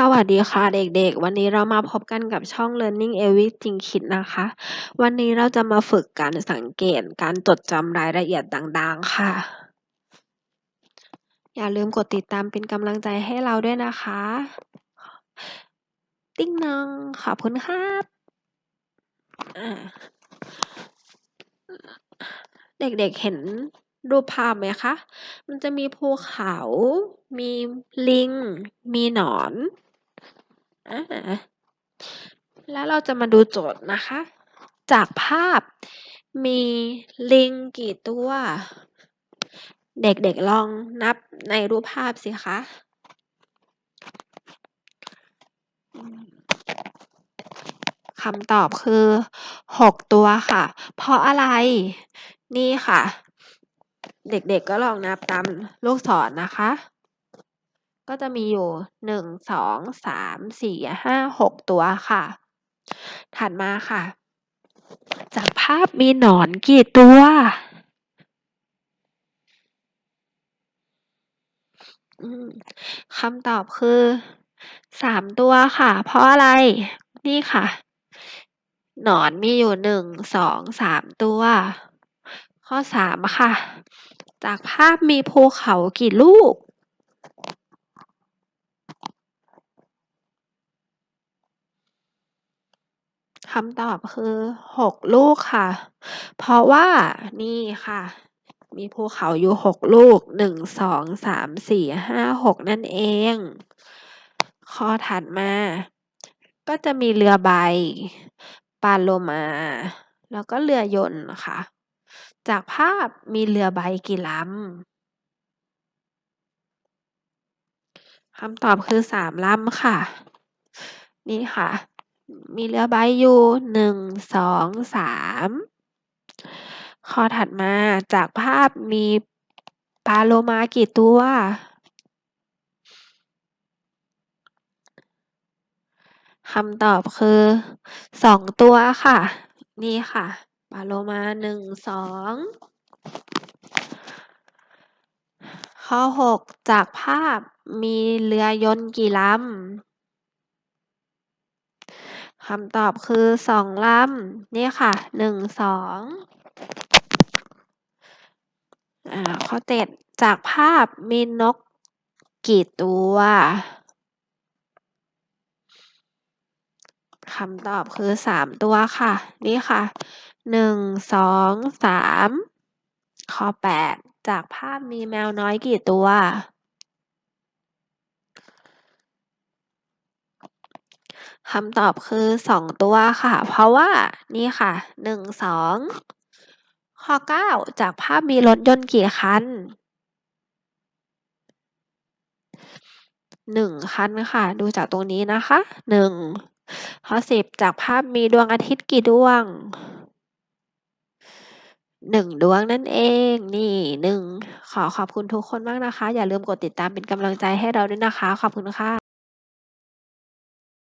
สวัสดีค่ะเด็กๆ วันนี้เรามาพบกันกับช่อง Learning Everything Kids นะคะ วันนี้เราจะมาฝึกการสังเกตการจดจำรายละเอียดต่างๆค่ะ อย่าลืมกดติดตามเป็นกำลังใจให้เราด้วยนะคะ ติ๊งนองขอบคุณครับเด็กๆเห็นรูปภาพไหมคะ มันจะมีภูเขา มีลิง มีหนอน แล้วเราจะมาดูโจทย์นะคะ จากภาพมีลิงกี่ตัว เด็กๆลองนับในรูปภาพสิคะคำตอบคือ 6 ตัวค่ะ เพราะอะไรนี่ค่ะ เด็กๆก็ลองนับตามลูกศรนะคะ ก็จะมีอยู่1 2 3 4 5 6ตัวค่ะ ถัดมาค่ะ จากภาพมีหนอนกี่ตัว คำตอบคือ3ตัวค่ะ เพราะอะไร นี่ค่ะ หนอนมีอยู่1 2 3ตัว ข้อ3ค่ะ จากภาพมีภูเขากี่ลูก คำตอบคือ 6 ลูกค่ะ เพราะว่านี่ค่ะ มีภูเขาอยู่ 6 ลูก 1 2 3 4 5 6 นั่นเอง ข้อถัดมา ก็จะมีเรือใบ ปาโลมา แล้วก็เรือยนต์ค่ะ จากภาพมีเรือใบกี่ลำคำตอบคือ3ลำค่ะ นี่ค่ะ มีเรือใบอยู่1 2 3ข้อถัดมาจากภาพมีปลาโลมากี่ตัว คำตอบคือ2ตัวค่ะ นี่ค่ะปลาโลมา1 2ข้อ6จากภาพมีเรือยนต์กี่ลำ คำตอบคือ2ลำนี่ค่ะ1 2อ่าข้อ7จากภาพมีนกกี่ตัวคำตอบคือ3ตัวค่ะ นี่ค่ะ1 2 3ข้อ8จากภาพมีแมวน้อยกี่ตัว คำตอบคือ2ตัวค่ะ เพราะว่านี่ค่ะ1 2ข้อ9จากภาพมีรถยนต์กี่คัน1คันค่ะ ดูจากตรงนี้นะคะ1ข้อ10จากภาพมีดวงอาทิตย์กี่ดวง1ดวงนั่นเอง นี่1ขอขอบคุณทุกคนมากนะคะ อย่าลืมกดติดตามเป็นกำลังใจให้เราด้วยนะคะ ขอบคุณค่ะ